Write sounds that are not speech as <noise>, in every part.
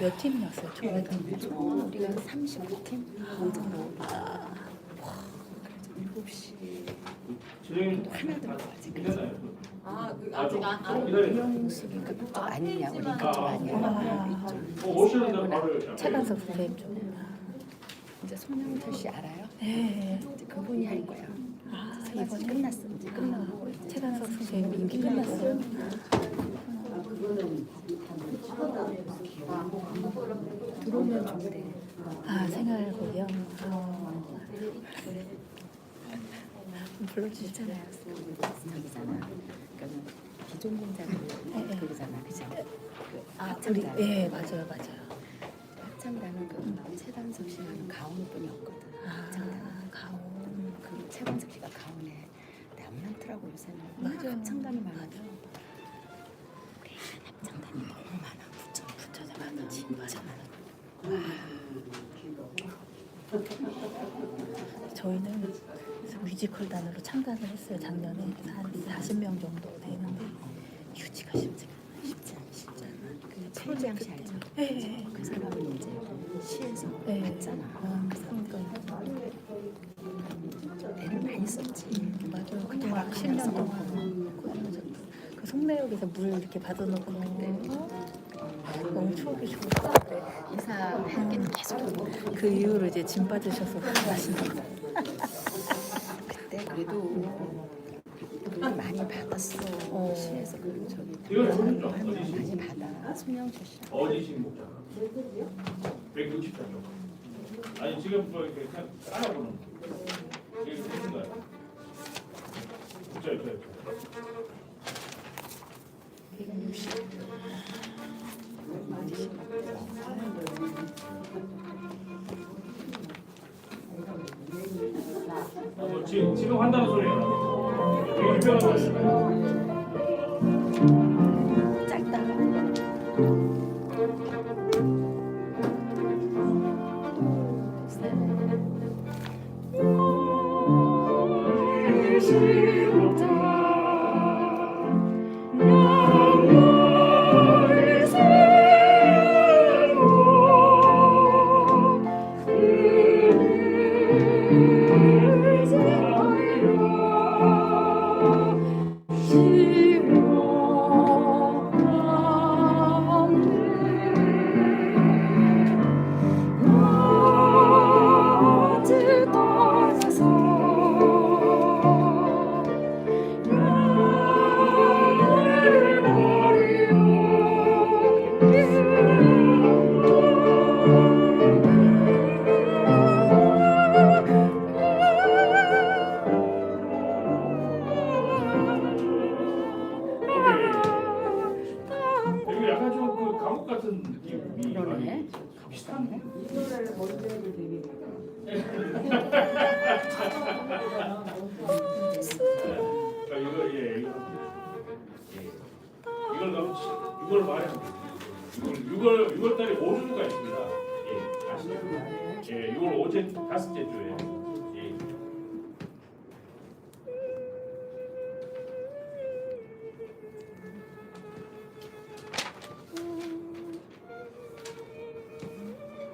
몇 팀이었어요? 총회 총 우리가 35팀 먼저 나오고 그래서 7시 진행이 하나 들어가지 괜찮아요. 아, 그 아, 좀, 아직 안, 좀안 기다려. 이영숙이 그쪽 아니냐 우리 그쪽 아니야 아. 뭐 오시는 대로 바로 최강석 선생님 좀. 이제 손영철 씨 알아요? 네. 이제 그분이 할 거야 아, 이제 끝났어 이제 끝나고 이제 최강석 선생님 임기 끝났어요. 들어오면 좋대 아 생활 고요. 어. 불러주시죠. 있잖아요 저기잖아 그러니까 기존 공자들 네, 네. 그거잖아 그죠? 그 아 우리 합창단 예 맞아요 맞아요. 합창단은 그 최단석 씨는 가온뿐이었거든 합창단 아 가오. 그 최관석 씨가 가온에 많더라고 요새는 맞아요. 합창단이 많아져 우리 합창단이 너무 많아 부천 부천에 많아 진짜 많아 저희는 그래서 뮤지컬 단으로 참가를 했어요 작년에 한 40명 정도 되는데 유지가 쉽지가 않아요. 쉽지 않아 쉽지 않아 그 최지양 씨 알죠? 네. 그 사람은 이제 시에서 네. 봤잖아 아, 그 사람 그러니까 애를 많이 썼지 맞아요. 그동안 10년 동안 그 송내역에서 물 이렇게 받아놓고 너무 추억이 좋을 것 같아요. 이사하기는 계속 그 이후로 이제 짐 받으셔서 하시는 거. <laughs> 그때 그래도 돈 많이 받았어 어. 시에서 그 저기 이걸 하는 좀거 하면 어디지? 많이 받아 손영철 씨 어디 지금 목자? 160장 아니 지금 뭐 이렇게 그냥 알아보는 이게 되는 거야. 저, 저, 저. 160 아, 뭐 지금 지금 한다는 유명한 거. 6월 6월 6월 달에 5주가 있습니다. 예 아시죠? 예 6월 5째 다섯째 주에 예.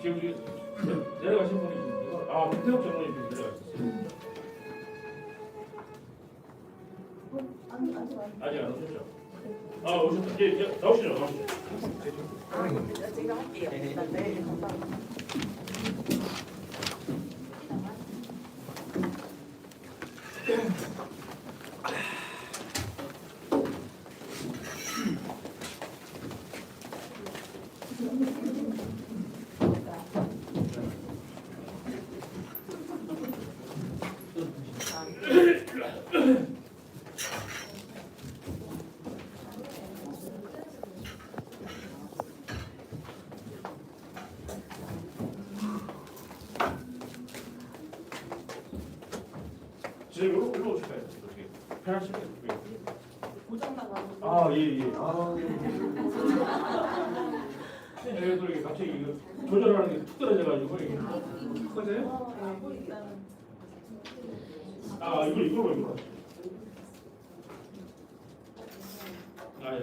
지금 내려가신 분이 이거 아 김태욱 전무 아 오셨다. 예, 예, 나오시죠, 나오시죠. 지금 <laughs> 일로 일로 오실까요? 이렇게 편하시게. 고장 나가지고. 아 예, 예. 아. 네, 또 이게 갑자기 이거 조절하는 게 툭 떨어져가지고 이게 아 이걸 이걸로 이걸로. 아 예.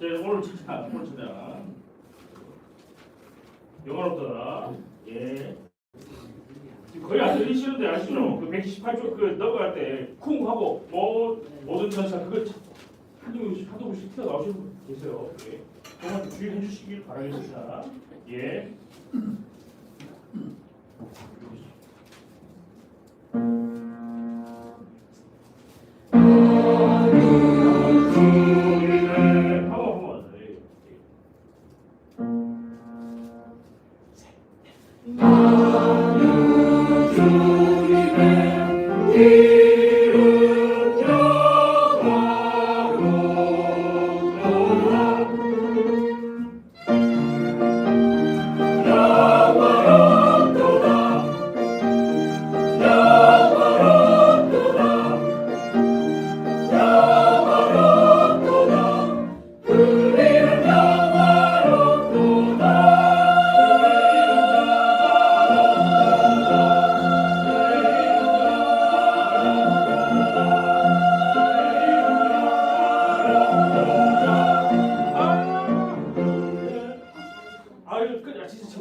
오늘 진짜 오늘 진짜 영화로부터 예. 거의 안 들리시는데 아시죠? 그 118쪽 그 넘어갈 때쿵 하고 뭐 모든 전사 그걸 참 한두 분씩 한두 분씩 튀어 나오시는 분 계세요. 예. 정말 주의해 주시길 바라겠습니다. 예.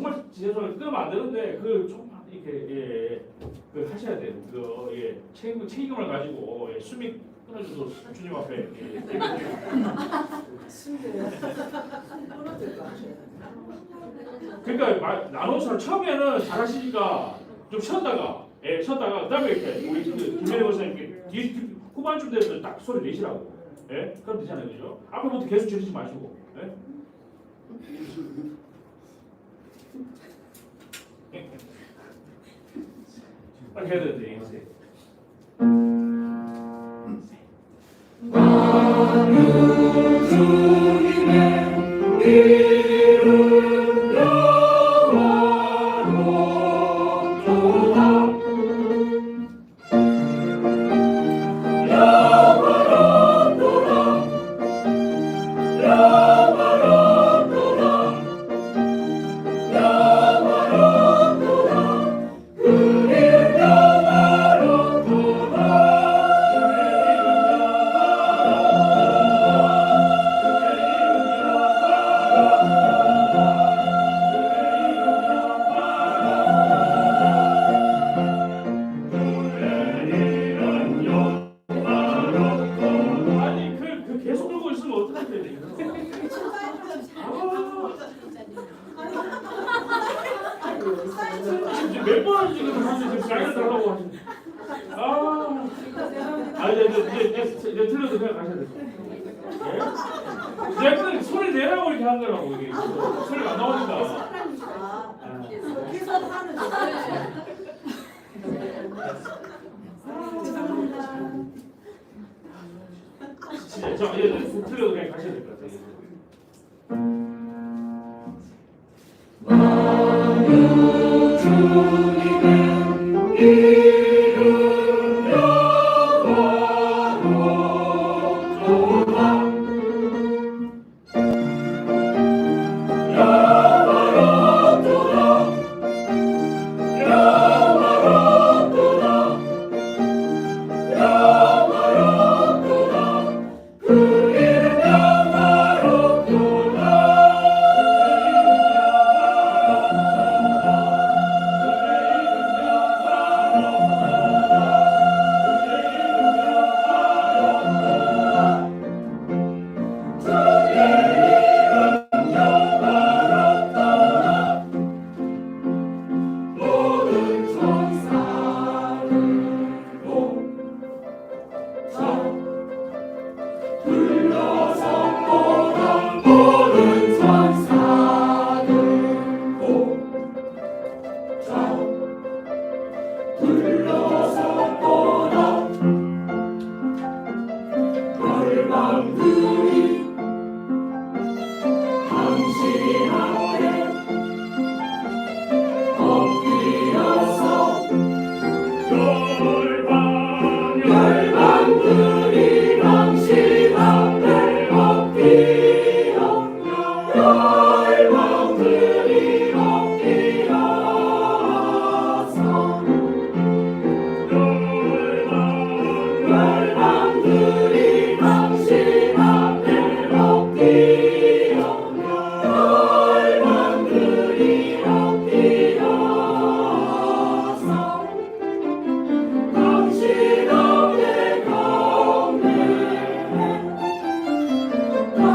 정말 죄송해요. 끊으면 안 되는데 그 조금만 이렇게 예, 그 하셔야 돼요. 그 예, 책임 책임을 가지고 예, 숨이 끊어져도 주님 앞에 예, 그러니까 마- 나눠서 처음에는 잘하시니까 좀 쉬었다가 예, 쉬었다가 그다음에 이렇게 우리 그 뒤, 뒤 후반쯤 되면 딱 소리 내시라고. 예, 그럼 되잖아요, 그죠? 앞에부터 계속 지르지 마시고. 예? 빨리 해야 되는데. 예. 아니 소리가 안 나오니까 계속 하는 거. 진짜 저 이제 틀려도 그냥 가셔야 될 것 같아요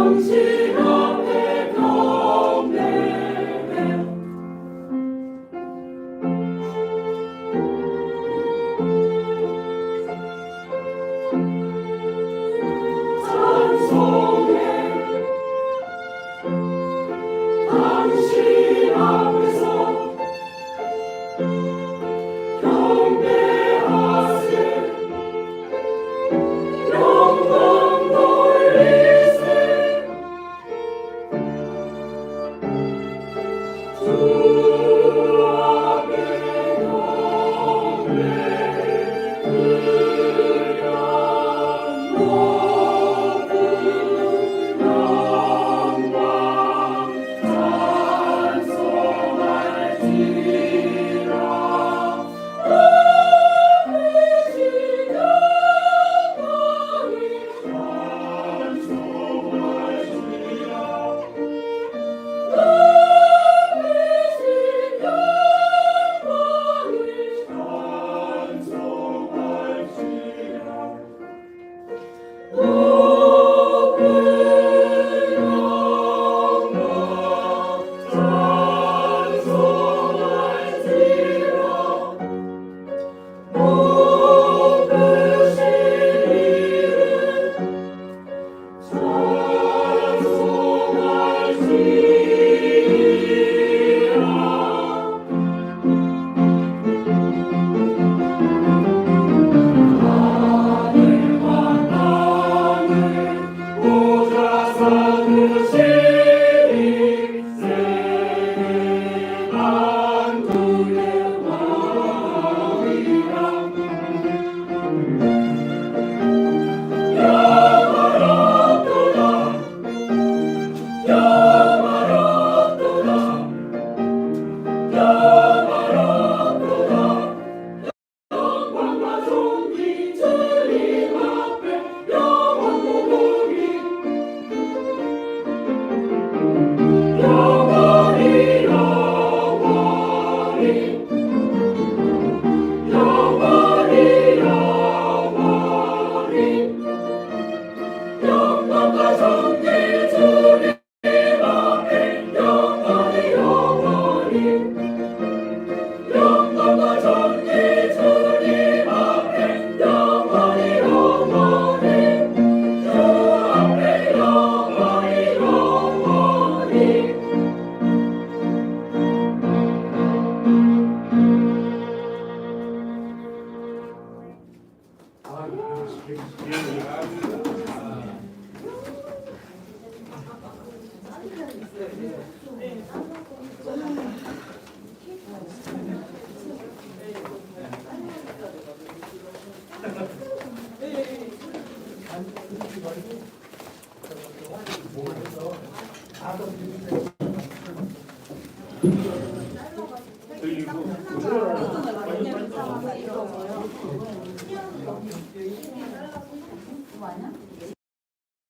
당신